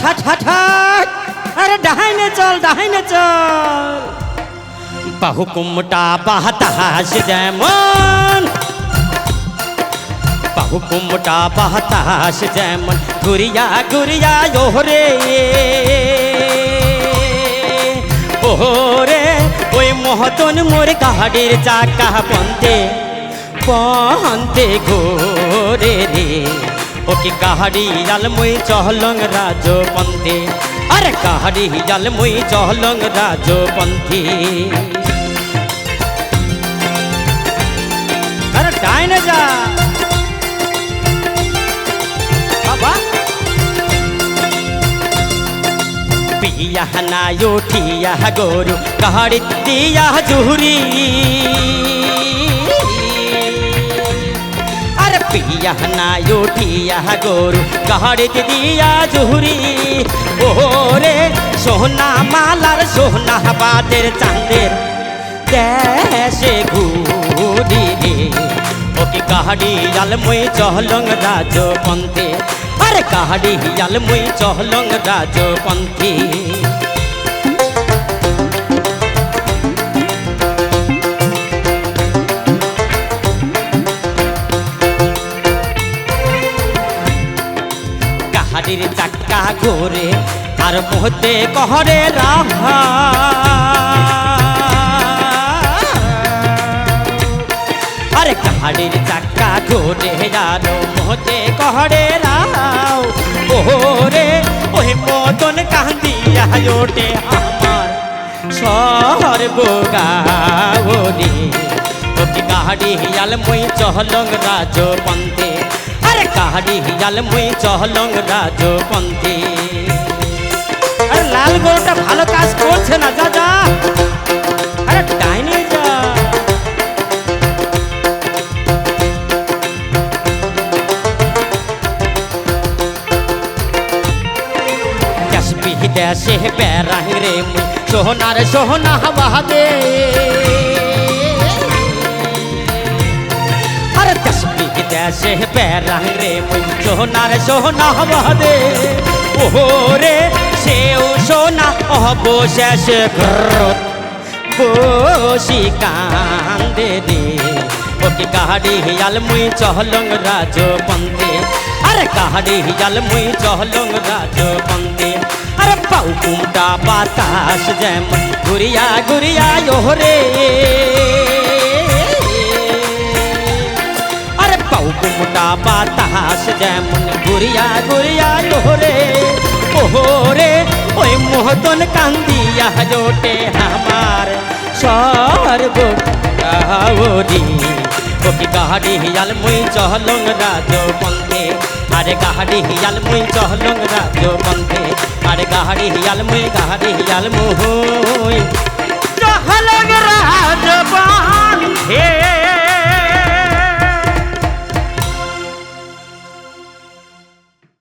হাট হাট হাট আরে ডাহাইনে চল ডাহাইনে চল বাহুকুমটা বাতাস যেমন বাহুকুমটা বাতাস যেমন ঘুরিয়া ঘুরিয়া ওহরে ওহরে ওই মহতন মোর গাড়ির চাকা পন্তে পন্তে ঘোরে রে ওকে কাহাড়ি জাল মুই চহলং রাজ পন্থে আরে কাহাড়ি জাল মুই চহলং রাজ পন্থী আরে ডাইনে যা বাবা পিয়া না উঠিয়া গরু কাহাড়ি দিয়া জুহুরি না উঠিয়া গরু কাহাড়ি দিয়া জুহুরি ওরে সোনা মালার সোনা বাদের চাঁদের দেশে ঘুরি রে ওকে কাহাড়ি জাল মুই চহলং রাজ পন্থে আরে কাহাড়ি জাল মুই চহলং রাজ পন্থী কাহাড়ির চাক্কা ঘোরে আর মুহতে কহরে রাহা। আরে কাহাড়ির চাক্কা ঘোরে আর মুহতে কহরে রাও। ওরে ওহে মদন কান্দিয়া ওটে আমার সর্বগাওরে ওকে কাহাড়ি হিয়াল মুই চহলং রাজ পন্থে আরে কাহাড়ি হিয়াল মুই চহলং রাজ পন্থে আরে লাল গরুটা ভালো কাজ করছে না যা যা আরে ডাইনে যা দেশবি দেশে বেড়াং রে মুই সোহনার সোহনা বাদে আর দেশে বেড়াং রে মুই সোহনার সোহনা বাদে ওহো রে, সেও সোনা অবশেষ ঘরত বসি কান্দে রে, ওকে কাহাড়ি হিয়াল মুই চহলং রাজ পন্থে আরে কাহাড়ি হিয়াল মুই চহলং রাজ পন্থে আরে পাউ কুমটা বাতাস যেমন ঘুরিয়া ঘুরিয়া ওহরে কুমটা বাতাস, যেমন ঘুরিয়া ঘুরিয়া ওহরে ওহরে ওই মোহতন কান্দিয়া জোটে আমার সর্ব গাওরি ওকে গাহাড়ি হিয়াল মুই চহলং রাজ পন্থে আরে গাহাড়ি হিয়াল মুই চহলং রাজ পন্থে আরে গাহাড়ি হিয়াল মুই গাহাড়ি হিয়াল মুই চহলং রাজ